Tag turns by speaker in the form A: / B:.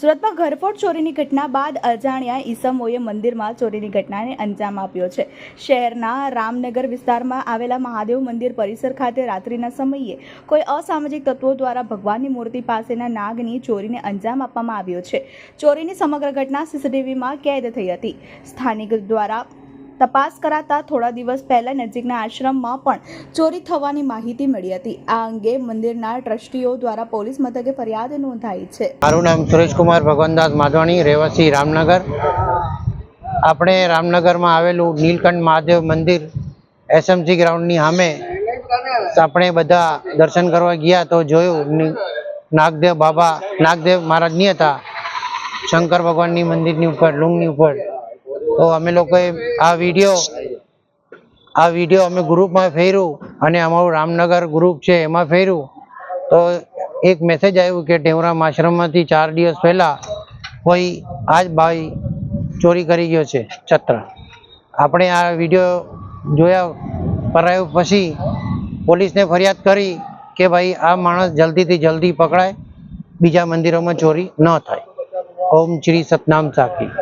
A: સુરતમાં ઘરફોડ ચોરીની ઘટના બાદ અજાણ્યા ઈસમોએ મંદિરમાં ચોરીની ઘટનાને અંજામ આપ્યો છે. શહેરના રામનગર વિસ્તારમાં આવેલા મહાદેવ મંદિર પરિસર ખાતે રાત્રિના સમયે કોઈ અસામાજિક તત્વો દ્વારા ભગવાનની મૂર્તિ પાસેના નાગની ચોરીને અંજામ આપવામાં આવ્યો છે. ચોરીની સમગ્ર ઘટના સીસીટીવીમાં કેદ થઈ હતી. સ્થાનિક દ્વારા તપાસ કરાતા થોડા દિવસ પહેલા નજીકના આશ્રમમાં પણ ચોરી થવાની માહિતી મળી હતી. આ અંગે મંદિરના ટ્રસ્ટીઓ દ્વારા પોલીસ મથકે ફરિયાદ નોંધાઈ છે.
B: મારું નામ સુરેશકુમાર ભગવાનદાસ માધવાણી, રહેવાસી રામનગર. આપણે રામનગરમાં આવેલું નીલકંઠ મહાદેવ મંદિર એસએમસી ગ્રાઉન્ડની સામે આપણે બધા દર્શન કરવા ગયા તો જોયું નાગદેવ બાબા, નાગદેવ મહારાજની હતા. શંકર ભગવાનની મંદિરની ઉપર, લુંગની ઉપર. તો અમે લોકોએ આ વીડિયો આ વીડિયો અમે ગ્રુપમાં ફેર્યું અને અમારું રામનગર ગ્રુપ છે એમાં ફેર્યું. તો એક મેસેજ આવ્યું કે ટેવરામ આશ્રમમાંથી ચાર દિવસ પહેલાં કોઈ આ જ ભાઈ ચોરી કરી ગયો છે છત્ર આપણે આ વીડિયો જોયા કરાયો પછી પોલીસને ફરિયાદ કરી કે ભાઈ આ માણસ જલ્દીથી જલ્દી પકડાય, બીજા મંદિરોમાં ચોરી ન થાય. ઓમ શ્રી સતનામ સાખી.